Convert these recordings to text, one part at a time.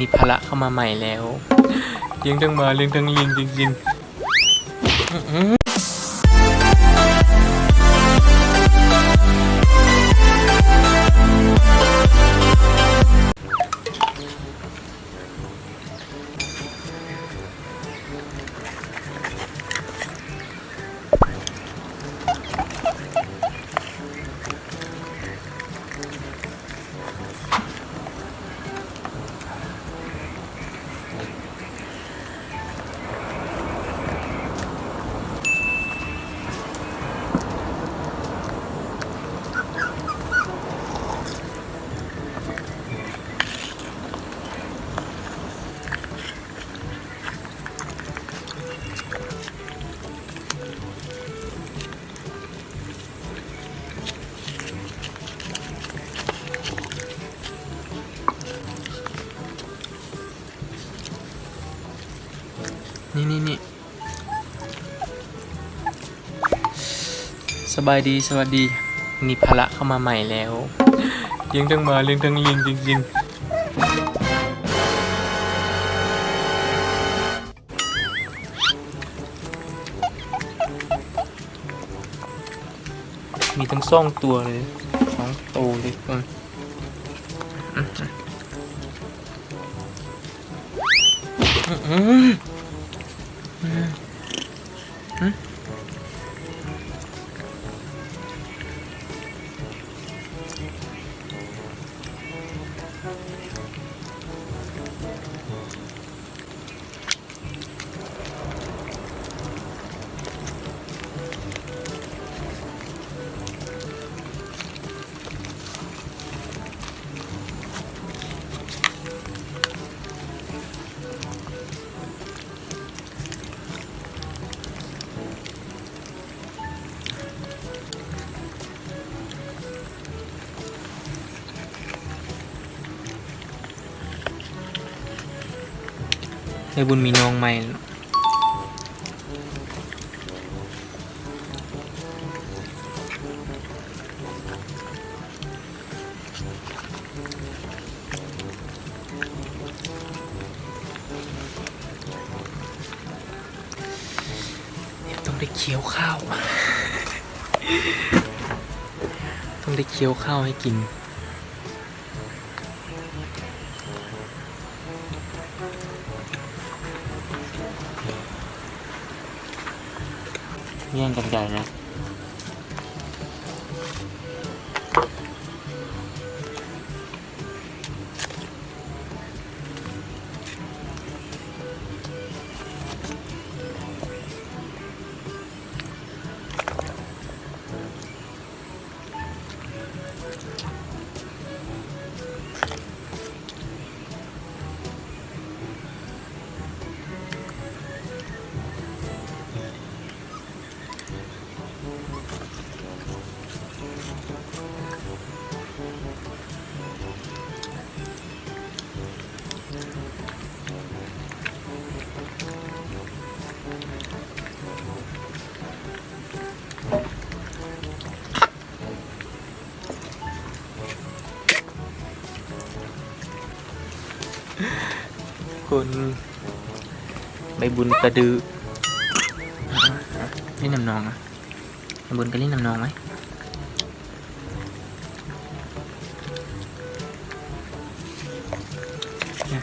มีภาระเข้ามาใหม่แล้วเลี้ยงทั้งมาเลี้ยงทั้งลิงจริงๆ นี่นี่นี่สบายดีสวัสดีมีภาระเข้ามาใหม่แล้วเลี้ยงทั้งมาเลี้ยงทั้งลิงจริงๆ มีทั้งซ่องตัวเลยสองโตวเลยอืม Thank you. ในบุญมีน้องใหม่เดี๋ยต้องได้เคี้ยวข้าว ต้องได้เคี้ยวข้าวให้กิน แย่ง คนใบบุญกระดือเล่นน้ำนองอะใบบุญก็เล่นน้ำนองไหม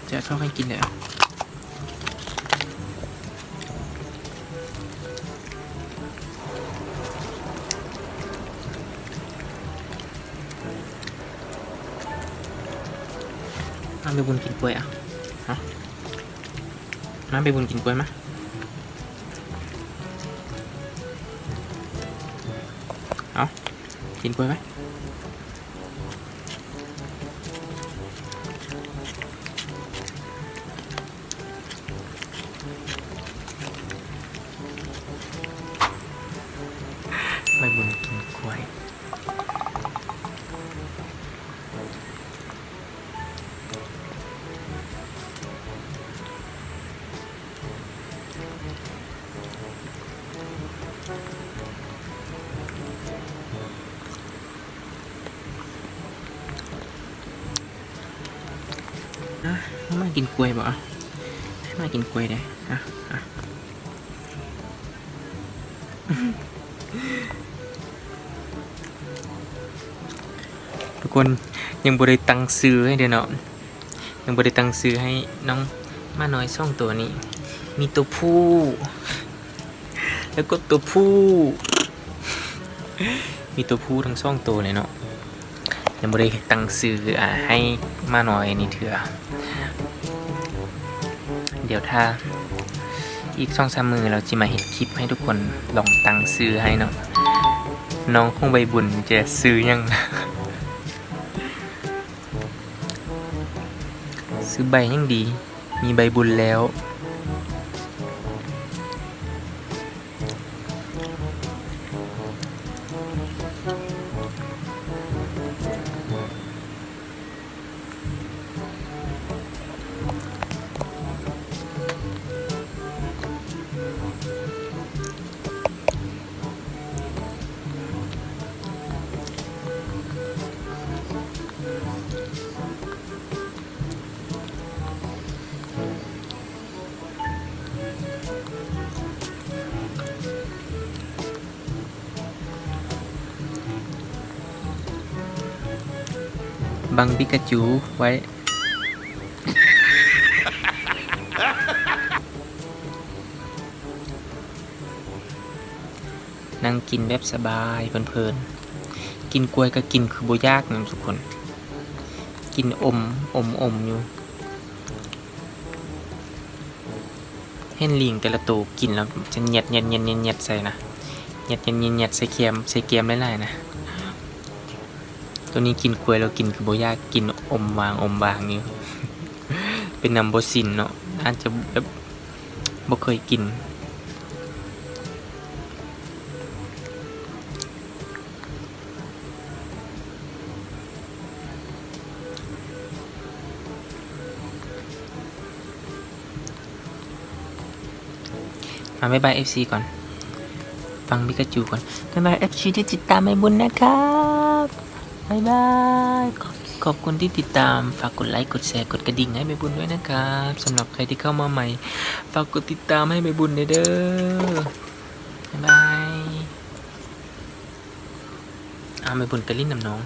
จะชอบให้กินเลยอะน้ำใบบุญกินกล้วยอะ น้ำไปบุญกินกล้วยไหมเอากินกล้วยไหม มากินกล้วยบ่ให้มากินกล้วยได้อะอะทุกคนยังบริตังซื้อให้เดี๋ยวเนาะยังบริตังซื้อให้น้องมาน้อยสองตัวนี้ มีตัวผู้ แล้วก็ตัวผู้ มีตัวผู้ทั้งสองตัวเลยเนาะ ยังบริตังซื้ออะให้มาหน้อยนี่เถื่อเดี๋ยวถ้าอีกสองสามมือเราจะมาเห็นคลิปให้ทุกคนลองตังซื้อให้เนาะน้องคงใบบุญจะซื้อยังซื้อใบยังดี มีใบบุญแล้ว บังปิกาจูไว้ นั่งกินแบบสบายเพลินๆ กินกล้วยก็กินคือโบยากนะทุกคน กินอมอมอมอยู่เห็นลิงแต่ละตัวกินแล้วจะเนียดเนียดเนียดเนียดเนียดใส่นะเนียดเนียดเนียดเนียดใส่เกียมใส่เกียมหลายๆนะ ตัวนี้กินกล้วยแล้วกินคือโบยากกินอมวางอมวางอยู่เป็นนำโบซินเนาะอาจจะแบบบ่เคยกินมาบายบาย FC ก่อน ฟังบิกาจูก่อนบายบาย FC ที่ติดตามไม่บุญนะครับ บายบายขอบขอบคุณที่ติดตาม ฝากกดไลค์กดแชร์กดกระดิ่งให้ไม่บุญด้วยนะครับสำหรับใครที่เข้ามาใหม่ ฝากกดติดตามให้ไม่บุญเด้อบายบายอาไม่บุญไปลิ้นน้ำน้อง